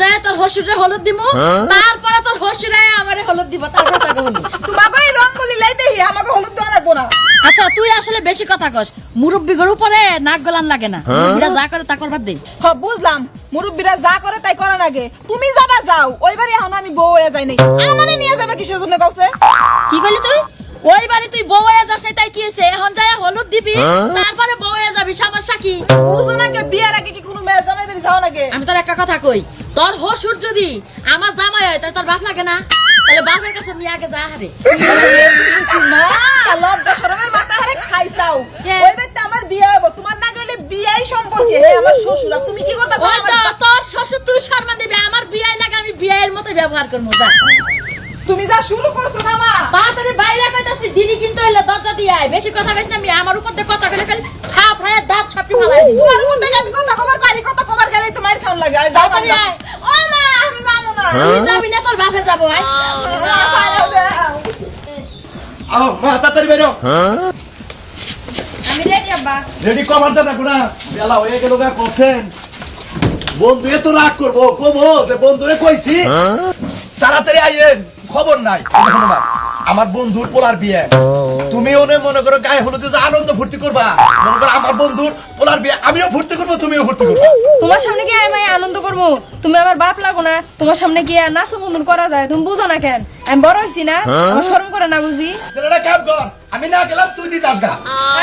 যায় তোর হসুরে হলুদ দিমু তারপরে তোর হসুরে আমারে হলুদ দিব তারপরে তোকে হলুদ তোমাকে এই রঙ্গলি লাইতে হি আমাকে হলুদ দেওয়া লাগবো না। আচ্ছা তুই আসলে বেশি কথা কস মুরব্বী গরু পরে নাক গলান লাগে না। মুরব্বিরা যা করে তা করবার দে। হ বুঝলাম। মুরব্বীরা যা করে তাই করা লাগে। তুমি যাবা যাও ওই বাড়ি এখন আমি বউ হয়ে যাই নাই। আমারে নিয়ে যাবে কিসের জন্য কাউছে কি কইলি তুই? ওই বাড়ি তুই বউ হয়ে যাস নাই তাই কি হয়েছে এখন যায় হলুদ দিবি তারপরে বউ সমস্যা কি? বুঝো না কে বিয়ের আগে কি কোনো মেয়ের জামাই বাড়ি যাও নাকি আমি তোর একটা কথা কই তোর হসুর যদি আমার জামাই হয় তাই তোর বাপ লাগে না? তাহলে বাপের কাছে আমি আগে যা হারে। মা লজ্জা শরমের মাথা হারে খাইছাও ওই বাড়িতে আমার বিয়ে হব তোমার না গেলে বিয়াই সম্পর্কে। আমার শ্বশুর তুমি কি করতেছো তোর শ্বশুর তুই শর্মা দিবি আমার বিয়াই লাগে আমি বিয়ের মতো ব্যবহার করব যা। তুমি যা শুরু করছ না মা। তাড়াতাড়ি বাইরে কইতাছি দিদি কিন্তু হইল দরজা দিয়ে আয় বেশি কথা কইস না আমি আমার উপর দিয়ে কথা কইলে খালি খাপ হয়ে দাঁত ছাপি ফেলাই দিবি তোমার উপর থেকে আমি কথা কবার পারি কথা কবার গেলে তোমার লাগে? আরে যাও তাড়াতাড়ি ও মা আমি যাব না। তুই যাবি না তোর বাপে যাব আয়। মা, তাড়াতাড়ি বেরো। আমি রেডি আব্বা। রেডি কভার দে দেখো না। বেলা হয়ে গেল গা করছেন বন্ধু এত রাগ করব কবো যে বন্ধুরে কইছি। তাড়াতাড়ি আইয়েন খবর নাই। আমার বন্ধুর পোলার বিয়ে। তুমি ওনে মনে করো গায়ে হলুদে যে আনন্দ ফুর্তি করবা। মনে করো আমার বন্ধুর পোলার বিয়ে আমিও ফুর্তি করব তুমিও ফুর্তি করবা। তোমার সামনে গিয়ে আমি আনন্দ করব। তুমি আমার বাপ লাগো না তোমার সামনে গিয়ে নাচো মন্দন করা যায় তুমি বুঝো না কেন? আমি বড় হয়েছি না আমার শরম করে না বুঝি? একটা কাম কর আমি না গেলাম তুই যাস গা।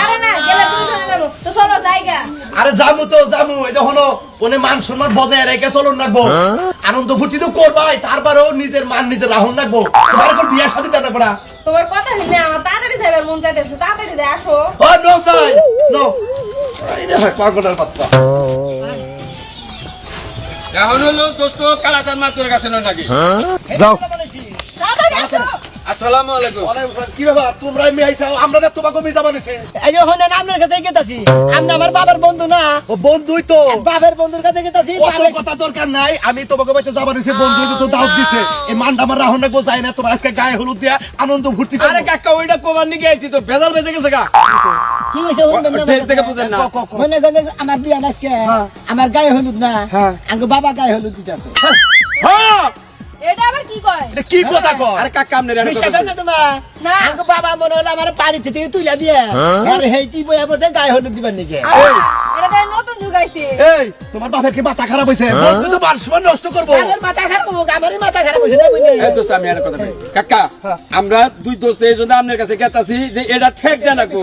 আরে না গেলে দুইজনে যাব। তো চলো জায়গা আরে জামু তো জামু এই যখন ওনে মান সম্মান বজায় রেখে চলন রাখব আনন্দ ফুর্তি তো করবাই তারপরেও নিজের মান নিজের রাহুল রাখব তোমার এখন বিয়ে শাদী দেন না তোমার কথা শুনে আমার তাড়াতাড়ি যাইবার মন চাইতেছে তাড়াতাড়ি যাই আসো। ও নো সাই নো। এই ভাই পাগলের বাচ্চা। এখন হলো দোস্ত কালাচান মাত্র কাছে নাকি? যাও। তাড়াতাড়ি আসো। আসসালামু আলাইকুম। ওয়ালাইকুম আসসালাম। কি ব্যাপার? তোমরা আমরা না তোমাকে মি যাবা এই যে আপনার কাছে গেতাছি। আপনি আমার বাবার বন্ধু না। ও বন্ধুই তো। বাবার বন্ধুর কাছে গেতাছি অত কথা দরকার নাই। আমি তোমাকে বাইতে যাবা নিছে বন্ধুই তো দাওয়াত দিছে। এই মানটা আমার রাখব যাই না তোমার আজকে গায়ে হলুদ দিয়া আনন্দ ফুর্তি আরে কাকা ওইটা কোবার নিকে আইছি তো ভেজাল বেজে গেছে গা। কি শুনবেন না। না মনে করেন আমার বিয়া আজকে আমার গায়ে হলুদ না আঙ্গ বাবা গায়ে হলুদ দিতেছে। হ্যাঁ। কি কয়? এটা কি কথা কর আরে কাকা আমনে রানি বিশ্বাস হয় না তোমার। না। আঙ্গ বাবা মনে হলো আমার পানি থেকে তুইলা দিয়ে। আর হেইতি বইয়া পড়তে গায়ে হলুদ দিবার নাকি? এটা তো নতুন যুগ আইছে। এই তোমার বাপের কি মাথা খারাপ হইছে? বন্ধু তো মান নষ্ট করব। আমার মাথা খারাপ হোক আমারই মাথা খারাপ হয়েছে না বুঝলি? এই দোস্ত আমি আর কথা কই। কাকা আমরা দুই দোস্ত এই জন্য আপনার কাছে গেতাছি যে এটা ঠেক জানা কো।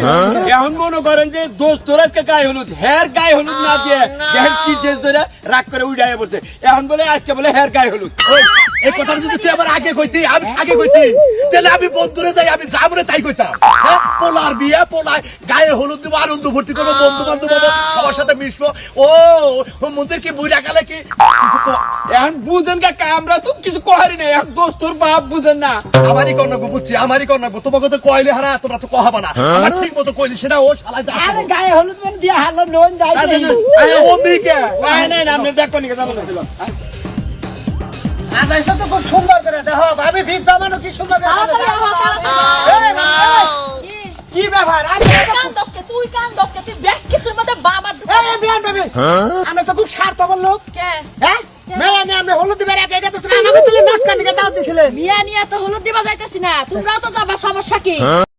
এখন মনে করেন যে দোস্ত আজকে গায়ে হলুদ হের গায়ে হলুদ না দিয়ে হের কি ড্রেস ধরে রাগ করে উড়াইয়া পড়ছে। এখন বলে আজকে বলে হের গায়ে হলুদ। এই কথাটা যদি তুই আমার আগে কইতি আমি আগে কইতি তাহলে আমি বন্ধুরে যাই আমি যাবরে তাই কইতাম। হ্যাঁ? পোলার বিয়ে পোলায় গায়ে হলুদ দিব আনন্দ ভর্তি করব বন্ধু বান্ধব হব সবার সাথে মিশবো ও ও মন্দির কি বুড়া গেলে কি এখন বুঝেন কাকা আমরা তো কিছু কহারি নাই এক দোস্তর বাপ বুঝেন না আমারই কন্যাগো বুঝছি আমারই কন্যাগো তোমাকে তো কইলে হারা তোমরা তো কহাবা না আমার ঠিক মতো কইলি সেটা ও শালা যা আরে গায়ে হলুদ মানে দিয়ে হারলো নন যাই আরে, ও মিকে নাই নাই না আপনি দেখো নি যাব না আজ আইসা তো খুব সুন্দর করে দেখো ভাবি ভিত বামানো কি সুন্দর করে কি ব্যাপার? আমি কান দশকে তুই কান দশকে তুই দেখ কিছুর মধ্যে বাবা এই বিয়ান বেবি আমরা তো খুব স্বার্থপর লোক। কে? হ্যাঁ? মেয়ে আমি হলুদ দিবার একে গেতেছেন আমাকে তুলে নটকা দিকে দাও দিছিলে। মিয়া নিয়া তো হলুদ দিবা যাইতেছি না তোমরাও তো যাবা সমস্যা কি?